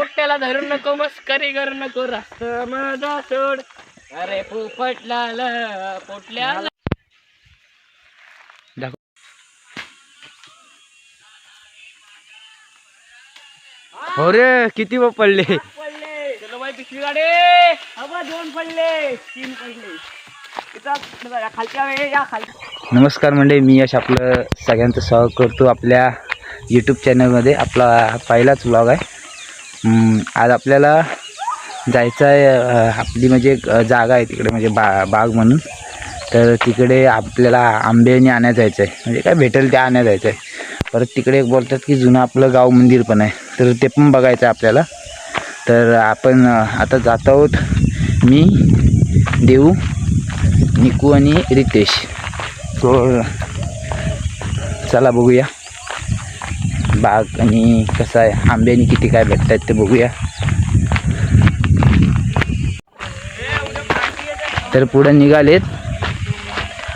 पोट्याला धरून नको मस्करी करू नको रास्ता माझा सोड. अरे पोपटला पोटल्याला हो रे किती व पडले? पडले. चलो बाई पिशवी गाडी. अबा दोन पडले. तीन पडले. खालच्या या खाली नमस्कार मंडळी मी यश आपलं सगळ्यांचं स्वागत करतो आपल्या यूट्यूब चॅनलमध्ये आपला पहिलाच व्लॉग आहे. आज आपल्याला जायचं आहे आपली म्हणजे एक जागा आहे तिकडे म्हणजे बा बाग म्हणून. तर तिकडे आपल्याला आंबेनी आणायला जायचं आहे म्हणजे काय भेटेल ते आणायला जायचं आहे परत तिकडे एक बोलतात की जुनं आपलं गाव मंदिर पण आहे. तर ते पण बघायचं आहे आपल्याला. तर आपण आता जात आहोत मी देऊ निकू आणि रितेश. तो चला बघूया. बाग आणि कसं आहे? आंब्यानी किती काय भेटत आहेत ते बघूया. तर पुढं निघालेत.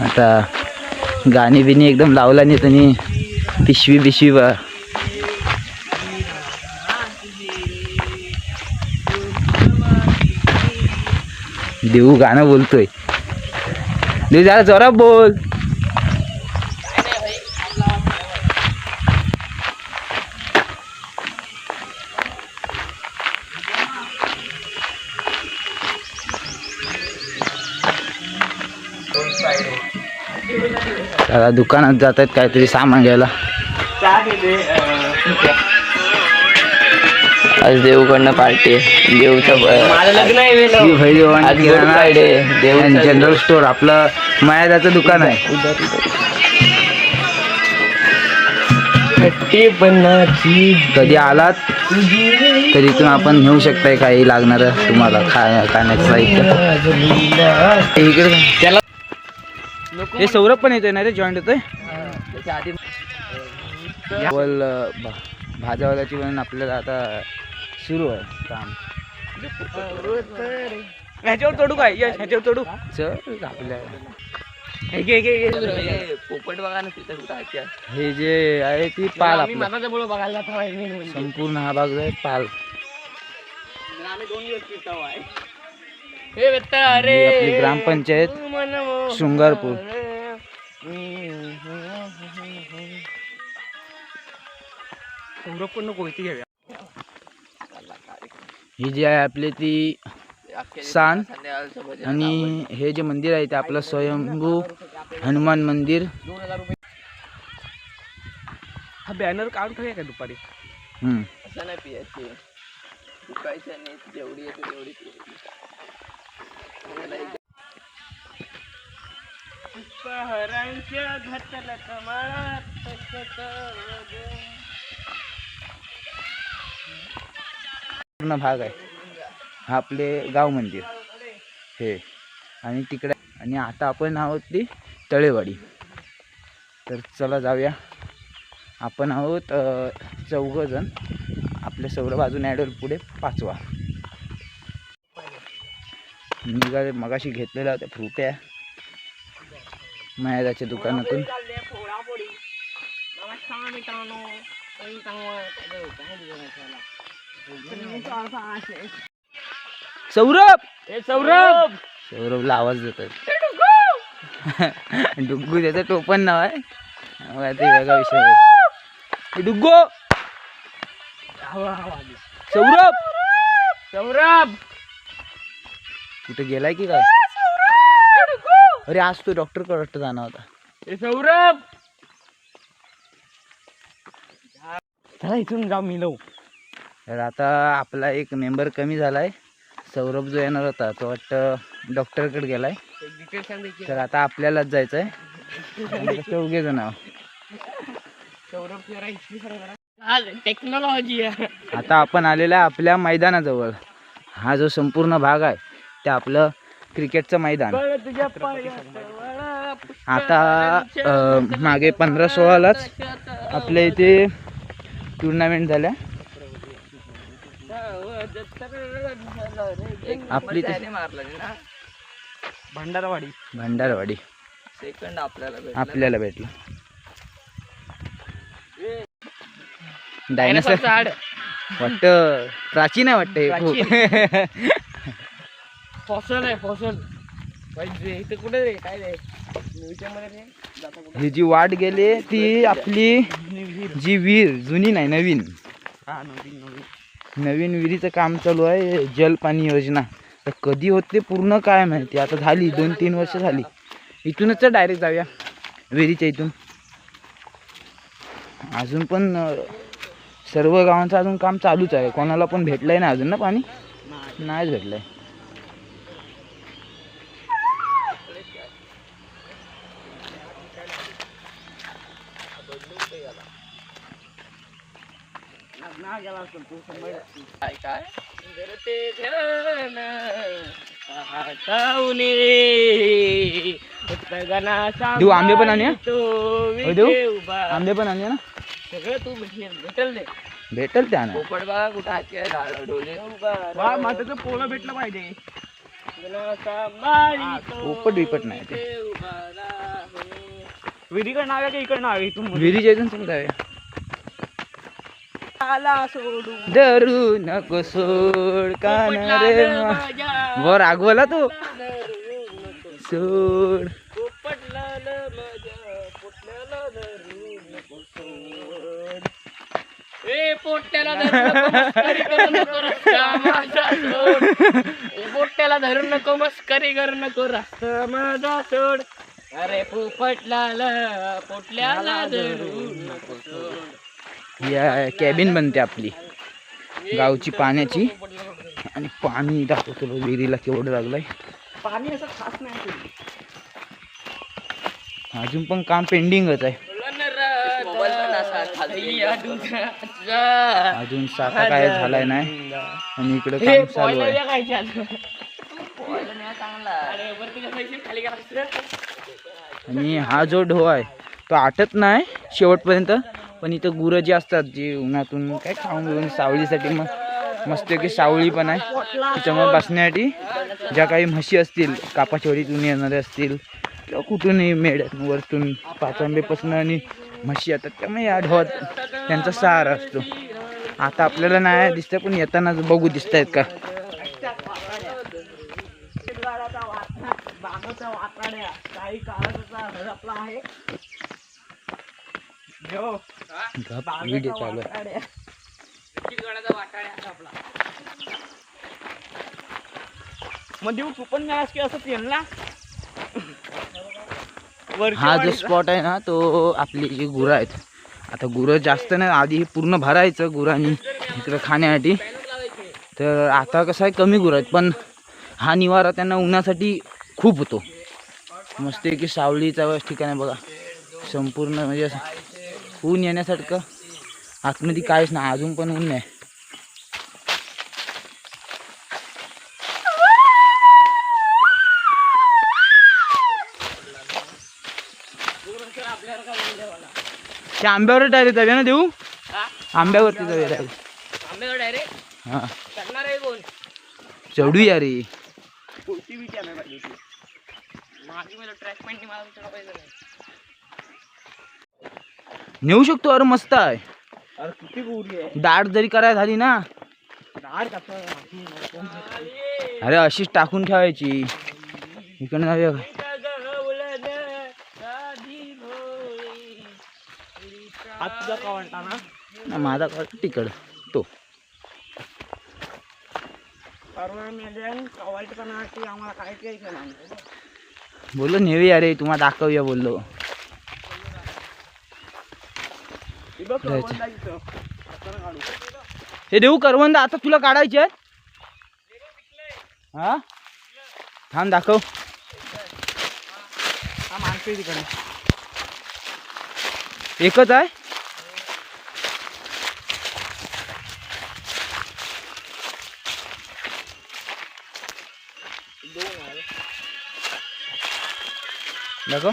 आता गाणी बिणी एकदम लावला नाही आणि पिशवी बिशवी बा. देऊ गाणं बोलतोय. देऊ जरा जोरा बोल. आता दुकानात जात आहेत काहीतरी सामान घ्यायला. आज देऊकडनं पार्टी आहे. and जनरल स्टोर आपलं मयादाचं दुकान आहे. कधी आलात? तर इथून आपण घेऊ शकताय काही लागणारं तुम्हाला खा खाण्याचं साहित्य. इकडे त्याला हे सौरभ पण येतोय ना रे? जॉईंट होतोय त्याच्या आधी बोल भाजावाल्याची म्हणून आपल्याला आता सुरू आहे काम. ह्याच्यावर चढू काय? यश ह्याच्यावर चढू. चल आपल्या हे पोपट बघा ना तिथं. हे जे आहे ती पाल बघायला म्हणजे. संपूर्ण हा भाग आहे पाल. दोन दिवस तिथं आहे. हे बेटा रे आपली ग्रामपंचायत. शृंगारपूर. सौरभ पण नको इथे घेऊया ही जी आहे आपली ती सान आणि हे जे मंदिर आहे ते आपलं स्वयंभू हनुमान मंदिर दोन हजार रुपये हा बॅनर काढून ठेवूया का दुपारी हम्म. असं नाही पियाची नाही जेवढी येते तेवढी पहरांच्या घातल पूर्ण भाग आहे. हा आपले गाव मंदिर. हे. आणि तिकडे आणि आता आपण आहोत ती तळेवाडी. तर चला जाऊया. आपण आहोत चौघ जण आपल्या सौर बाजून ॲडल पुढे पाचवा. निघाले मगाशी घेतलेला होत्या फ्रुट्या मयादाच्या दुकानातून. सौरभ! ए सौरभ! सौरभला आवाज देतात डुग्गू! त्याचं टोपण नाव आहे. वेगळा विषय डुग्गू! सौरभ! सौरभ! कुठे गेलाय की काय? अरे आज तो डॉक्टरकडे जाणार होता. ए सौरभ! चला इथून जाऊ. मिलव तर आता आपला एक मेंबर कमी झालाय. सौरभ जो येणार होता तो वाटतं डॉक्टरकडे गेलाय. तर आता आपल्यालाच जायचं आहे चौघे जण टेक्नॉलॉजी आता आपण आलेला आहे आपल्या मैदानाजवळ. हा जो संपूर्ण भाग आहे ते आपलं क्रिकेटचं मैदान. आता अं, मागे पंधरा सोळालाच आपल्या इथे टुर्नामेंट झाल्या. आपली ते- भंडारवाडी. भंडारवाडी. सेकंड आपल्याला आपल्याला भेटलं. डायनासोर झाड वाटतं. प्राचीन आहे वाटतं हे. खूप फॉसल आहे फॉसल इथं कुठे रे? काय रे? ही जी वाट गेली ती आपली जी विहीर जुनी नाही नवीन. नवीन विहिरीचं काम चालू आहे जलपाणी योजना. तर कधी होते पूर्ण काय माहिती? आता झाली दोन तीन वर्ष झाली. इथूनच डायरेक्ट जाऊया विहिरीच्या इथून. अजून पण सर्व गावांचं अजून काम चालूच आहे. कोणाला पण भेटलंय ना अजून ना पाणी? नाही. नाहीच भेटलंय. तू काय? ते देऊ आंबे पण आणूया? तो हो देऊ? आंबे पण आणले ना? सगळं तू भेटेल भेटेल दे. भेटल त्या ना पोपट बघा कुठं हाती आहे झाडं डोले. बा माझं पोळं भेटलं पाहिजे. पोपट बिपट नाही ते. नाव आहे का इकडे नाव आहे इथून? विहिरीच्या इथून जाऊया आला सोडून. धरू नको सोड कान रे वर आगवला तू? सोड. पोट्याला धरू नको मस्करी करू नको रस्ता माझा सोड. ए, पोट्याला धरू नको मस्करी करू नको रस्ता माझा सोड. अरे पोपटलाल पोटल्याला धरू नको सोड. या कॅबिन बनते आपली. गावची पाण्याची. आणि पाणी दाखवतो विहिरीला केवढं लागलंय. पाणी असं खास नाही अजून पण काम पेंडिंगच आहे. अजून साता काय झालाय नाही. आणि इकडं काम चालू आहे. आणि हा जो ढो आहे तो आटत नाही शेवटपर्यंत. पण इथं गुरं जी असतात जी उन्हातून काय खाऊन घेऊन सावळीसाठी मग मस्त की सावळी पण आहे. त्याच्यामुळे बसण्यासाठी ज्या काही म्हशी असतील कापाचोरीतून येणारे असतील किंवा कुठूनही मेळ्यात वरतून पाचांबेपासून आणि म्हशी येतात त्यामुळे या ढोत त्यांचा सहारा असतो. आता आपल्याला नाही दिसतं पण येताना बघू दिसत आहेत का बागाचा वाटाड्या काही काळाचा आहे. व्हिडिओ चालू आहे. मग देऊ तू पण मिळास की असं पेनला हा जो स्पॉट आहे ना तो आपली जी गुरं आहेत. आता गुरं जास्त नाही आधी हे पूर्ण भरायचं गुरांनी इकडं खाण्यासाठी. तर आता कसं आहे कमी गुरं आहेत पण हा निवारा त्यांना उन्हासाठी खूप होतो. मस्त की सावलीचा ठिकाण आहे बघा संपूर्ण म्हणजे असं ऊन येण्यासारखं. आतमध्ये काहीच नाही अजून पण ऊन नाही त्या आंब्यावर डायरेक्ट जाऊया ना देऊ? आंब्यावरती जाऊया डायरेक्ट आंबेगड डायरेक्ट हां. आहे कोण? चढूया रे. कोणती बी कॅमेरा पाहिजे मागे मला ट्रॅक मला चढा पाहिजे नेऊ शकतो अरे मस्त आहे. अरे किती गोरी आहे. दाट जरी करायला झाली ना. अरे अशीच टाकून ठेवायची. इकडे जाऊया ना? माझा कळ तिकड. तो. बोललो नेऊया रे तुम्हाला दाखवूया बोललो. हे. हे देऊ करवंद आता तुला काढायचे हा? थांब दाखव. हा एकच आहे? दाखव.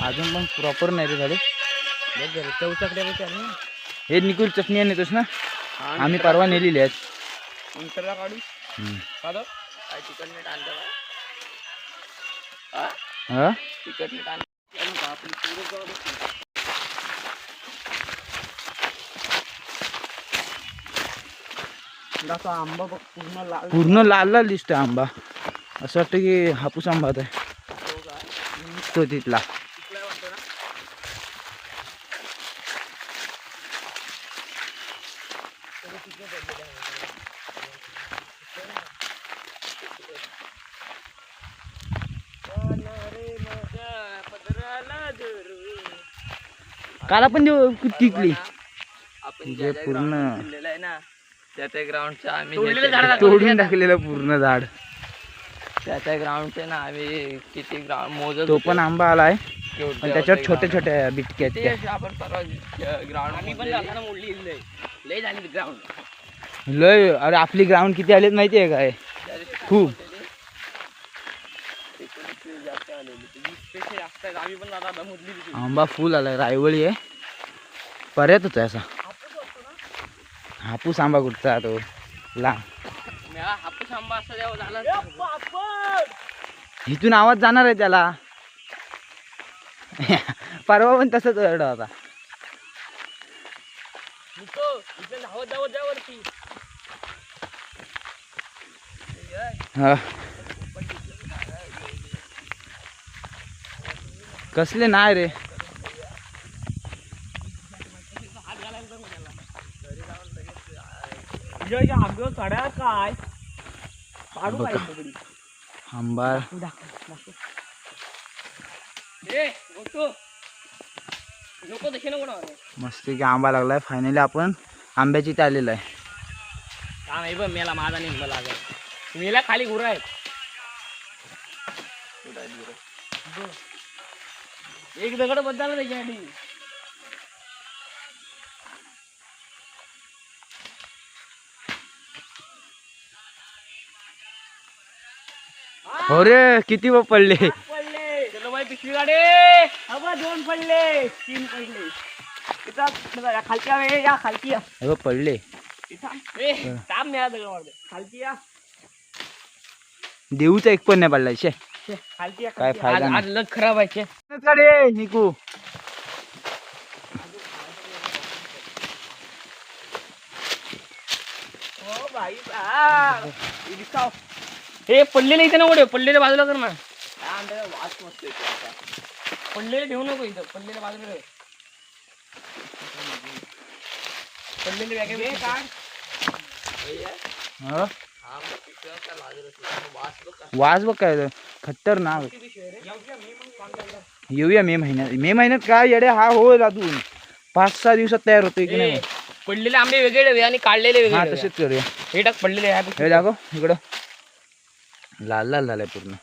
अजून पण प्रॉपर नाही रे झाले. हे. निकुल चटणी नेतोस ना? आम्ही परवा नेलेली आहेत. काढू? मीठ? हा? हा? आंबा पूर्ण लाल पूर्ण लाल लाल दिसतोय आंबा. असं वाटतं की हापूस आंबा आहे. तो तिथला. काल आपण देऊ टिकली. आपण जे पूर्ण. आहे ना त्या त्या ग्राउंडचं आम्ही तोडून तोडून टाकलेलं पूर्ण झाड. त्या त्या ग्राउंडचं ना आम्ही किती ग्राउंड मोजत तो पण आंबा आलाय. पण त्याच्यावर छोट्या. छोट्या बिटक्या आहेत आपण परवा ग्राउंड आम्ही पण जाताना मोडली लय लय झाली ग्राउंड लय अरे आपली ग्राउंड किती आलेत माहिती आहे काय खूप. जास्त आहेत. आम्ही पण दादा मोडली होती. आंबा फुल आलाय रायवळी आहे. पर्यातच आहे असा. हापूस आंबा कुठचा तो? लांब हापूस आंबा असं जेव्हा झाला इथून आवाज जाणार आहे त्याला. परवा पण तसंच ओरडा होता धावत धावत जा वरती. कसले नाही रे. काय? पाडू बघा. काय दगडी? आंबा ए गोटू. नको तशी नको ना. मस्त की आंबा लागलाय फायनली आपण आंब्याची इथे आलेलो आहे नाही मेला माझा निघला लागत मेला खाली गुरं आहेत. एक दगड बदला त्याच्यासाठी अरे किती व पडले? पडले. चलो बाई पिशवी गाडे अबा दोन पडले. तीन पडले. इथं या खालची या या खालची या अगं पडले. इथं ए ताप मिळा दगड मारते खालची या देऊचा एक पण नाही पडला शे. काय. फायदा आज- नाही. आज लग खराब आहे. कडे निकू ओ भाई साहब. हे पडलेले इथे नको ठेव पडलेले बाजूला कर ना. पडलेले ठेवू नको इथं पडलेले बाजूला ठेव पडलेले वेगळे काढ हं? वास बघ काय खतरनाक। येऊया मे महिन्यात मे महिन्यात काय येडे हा होईल अजून पाच सहा दिवसात तयार होतो की नाही? पडलेले आंबे वेगळे आणि काढलेले वेगळे तसेच करूया हे टाक पडलेले हे दाखव इकडं। लाल लाल झालाय पूर्ण।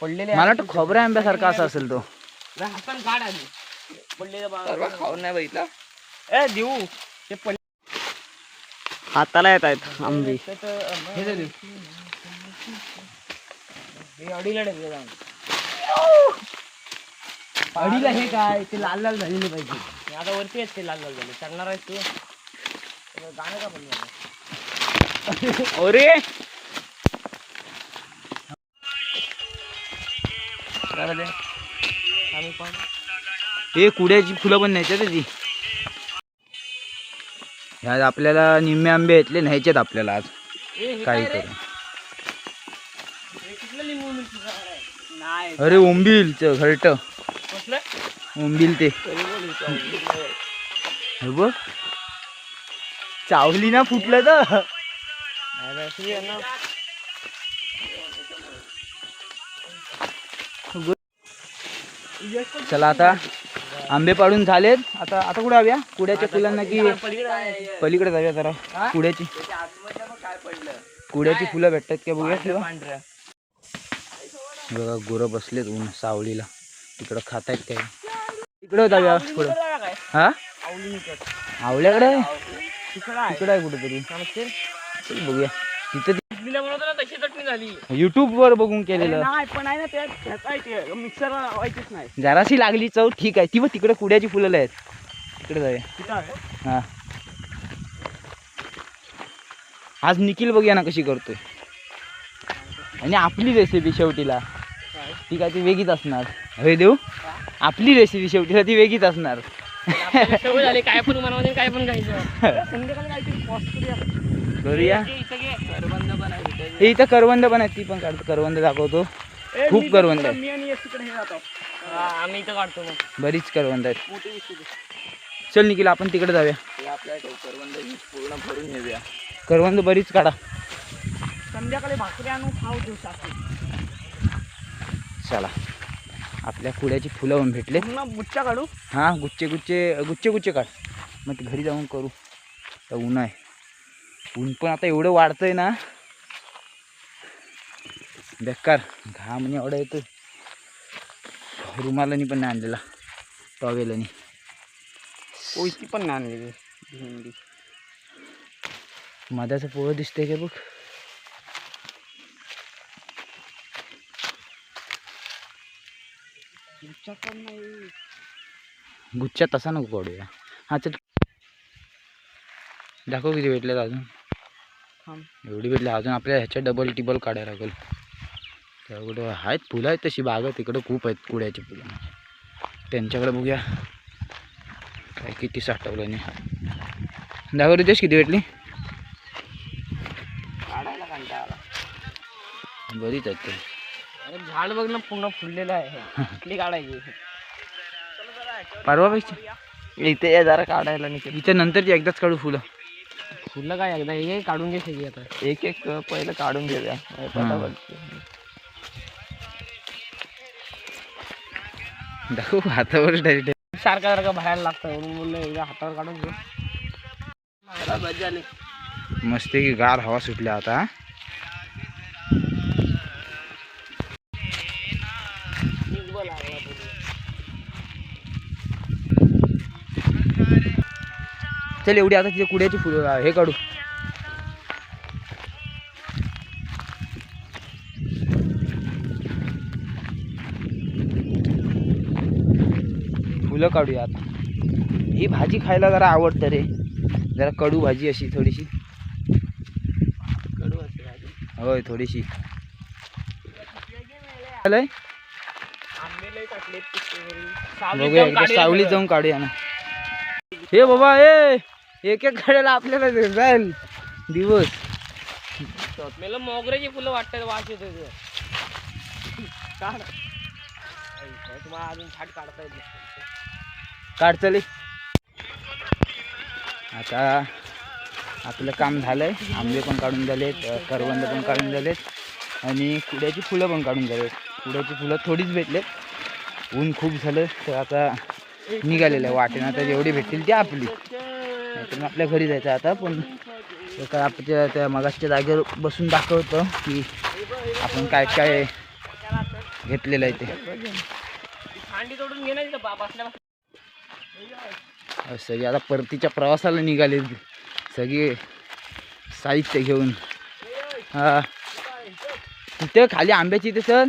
पडलेले मला वाटतं खोबऱ्या आंब्यासारखा असा असेल तो। काढ आधी पडलेले खाऊन नाही बघितला ए देऊ ते पडले हाताला येत आहेत आंबे. अडीला हे काय? ते लाल लाल झालेले पाहिजे. आता वरती आहेत ते लाल लाल झाले. चढणार आहेस तू? गाणं का पण अरे! आम्ही पण हे कुड्याची फुलं पण न्यायच्यात ती ह्यात आपल्याला निम्मे आंबे घेतले न्यायचेत आपल्याला आज काही? करून अरे ओंबील घरट ओंबील ते. चावलं. बघ. चावली ना फुटलं तर. चला आता. आंबे पाडून झालेत. आता आता कुठे हव्या कुड्याच्या फुलांना की पलीकडे जाऊया जरा? कुड्याची. कुड्याची फुलं भेटतात का बघूया? पांढरं बघा गुरं बसलेत ऊन सावलीला. तिकडं खातायत काय इकडं जाऊया पुढं. हा? आवल्याकडे आहे? तिकडं आहे. कुठेतरी. बघूया. तिथं बनवतो ना तशी चटणी झाली. युट्यूब वर बघून केलेलं. नाही पण आहे ना ते मिक्सरला लावायचीच नाही. जराशी लागली चव ठीक आहे. ती बघ तिकडे कुड्याची फुलं आहेत. तिकडे जाऊया. तिथं आहे. हा. आज निखिल बघूया ना कशी करतोय. आणि आपली रेसिपी शेवटीला. ती काय ती वेगळीच असणार. हे देऊ? आपली रेसिपी शेवटीला ती वेगळीच असणार. आपल्याला सवय झाली काय पण बनवायचं काय पण खायचं. संध्याकाळी काहीतरी. करूया. इथं करवंद पण आहे ती पण काढतो करवंद दाखवतो. खूप करवंद तिकडं- आहे. आणि आम्ही इथं काढतो मग. बरीच करवंद आहेत. चल निखिल आपण तिकडे जाऊया. ही पूर्ण भरून घेऊया करवंद बरीच काढा. संध्याकाळी भाकरी आणून खाऊ चला. आपल्या कुड्याची फुलं पण भेटले बुच्चा काढू. हां गुच्चे गुच्चे गुच्चे गुच्चे काढ. मग ते घरी जाऊन करू. तर ऊन आहे. ऊन पण आता एवढं वाढतंय ना. बेकार. घाम एवढा येतो रुमालानी पण नाही आणलेला. टॉवेलानी. कोयती पण नाही आणली भेंडी. मधाचं पोळं दिसतंय का बघ. पण नाही. गुच्छा तसा नको काढूया हां चल. दाखव किती भेटले अजून. एवढी भेटली अजून आपल्याला ह्याच्या डबल टिबल काढायला लागेल. त्या कुठं आहेत? फुलं आहेत तशी बाग तिकडं खूप आहेत कुड्याची फुलं. त्यांच्याकडे बघूया. काय किती साठवलं नाही दाखव रितेश किती भेटली. बरीच आहेत ते. अरे झाड बघ ना पूर्ण फुललेलं आहे. कुठली काढायची? परवापेक्षा. इथे जरा काढायला नाही इथं नंतरची एकदाच काढू फुलं. फुलं काय एकदा हे काढून घे सगळी आता. एक एक पहिलं काढून घेऊया. पटापट. दाखव हातावर डायरेक्ट सारखा सारखा बाहेर लागतं. म्हणून बोललं एकदा हातावर काढून घे मला मजा आली. मस्त की गार हवा सुटल्या आता. निघबा लागला पूर्ण. चल एवढी आता तिथे कुड्याची फुलं हे काढू. फुलं काढूया आता. ही भाजी खायला जरा आवडतं रे. जरा कडू भाजी अशी थोडीशी. कडू. होय थोडीशी. सगळं. जाऊन काढूया ना. हे बाबा ए! एक एक काढायला आपल्याला जाईल दिवस. मला मोगऱ्याची फुलं वाटतात वास येतो. काढ. तुम्हाला अजून झाड काढता येत. काढ चले. आता आपलं काम झालंय. आंबे पण काढून झालेत करवंद पण काढून झालेत आणि कुड्याची फुलं पण काढून झालेत. कुड्याची फुलं थोडीच भेटलेत. ऊन खूप झालं तर आता निघालेलं आहे वाटेनं आता जेवढी भेटतील ती आपली. मग आपल्या घरी जायचं आता पण काय आपल्या त्या मगाच्या जागेवर बसून दाखवतं की आपण काय काय घेतलेलं आहे ते. सगळी आता परतीच्या प्रवासाला निघाले सगळे साहित्य घेऊन. हा. तिथे खाली आंब्याची इथे सर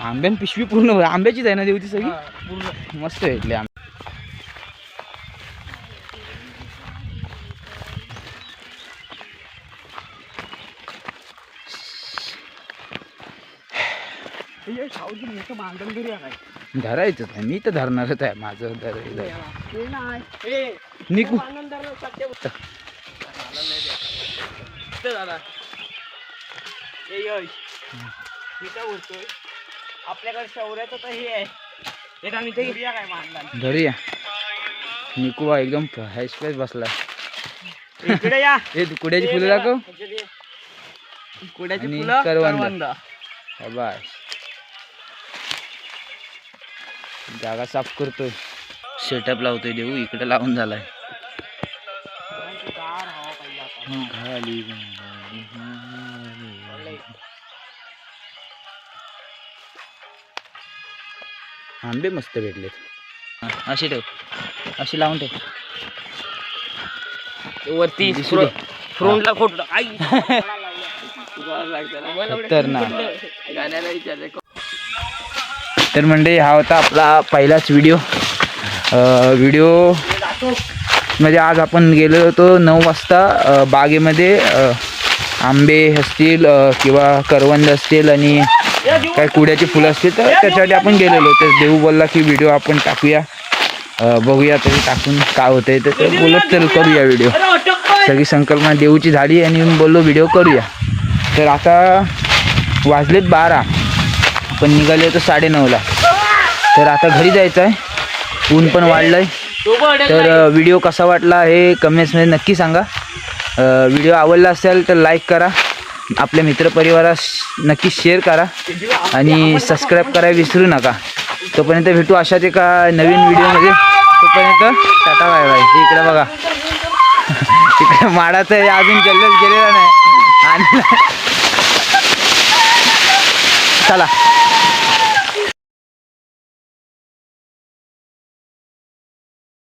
आंब्यान पिशवी पूर्ण आंब्याचीच आहे ना देवची सगळी? पूर्ण. मस्त भेटले आंबे. घरी आहे मी तर धरणारच आहे. माझं धरायचं बोलतोय? आपल्याकडे शौर्याचं तर हे आहे. धरूया निकू बा एकदम हॅशपॅच बसला इकडे या. हे तू कुड्याची फुलं दाखव. कुड्याची फुलं करवंद. करवंद. जागा साफ करतोय. सेटअप लावतोय देऊ इकडे लावून झालाय. आंबे मस्त भेटले. असे ठेव. असे लावून ठेव. वरती. फ्रंटला फोटो आई! खतरनाक. तर म्हणजे हा होता आपला पहिलाच व्हिडिओ व्हिडिओ म्हणजे आज आपण गेलो होतो नऊ वाजता बागेमध्ये. आंबे असतील किंवा करवंद असतील आणि काय कुड्याची फुलं असतील तर त्याच्यासाठी आपण गेलेलो. तर देऊ बोलला की व्हिडिओ आपण टाकूया. बघूया तरी टाकून काय होतंय तर ते बोलत चल करूया व्हिडिओ सगळी संकल्पना देऊची झाली आणि बोललो व्हिडिओ करूया. तर आता वाजलेत बारा. पण निघाले होतो साडेनऊला. तर आता घरी जायचं आहे ऊन पण वाढलं आहे तर व्हिडिओ कसा वाटला हे कमेंट्समध्ये नक्की सांगा. व्हिडिओ आवडला असेल तर लाईक करा. आपल्या मित्रपरिवारास नक्की शेअर करा. आणि सबस्क्राईब करायला विसरू नका. तोपर्यंत भेटू अशाच एका नवीन व्हिडिओमध्ये तोपर्यंत टाटा बाय बाय इकडे बघा. इकडे माडाचं हे अजून जल्लोष गेलेला नाही. आणि चला.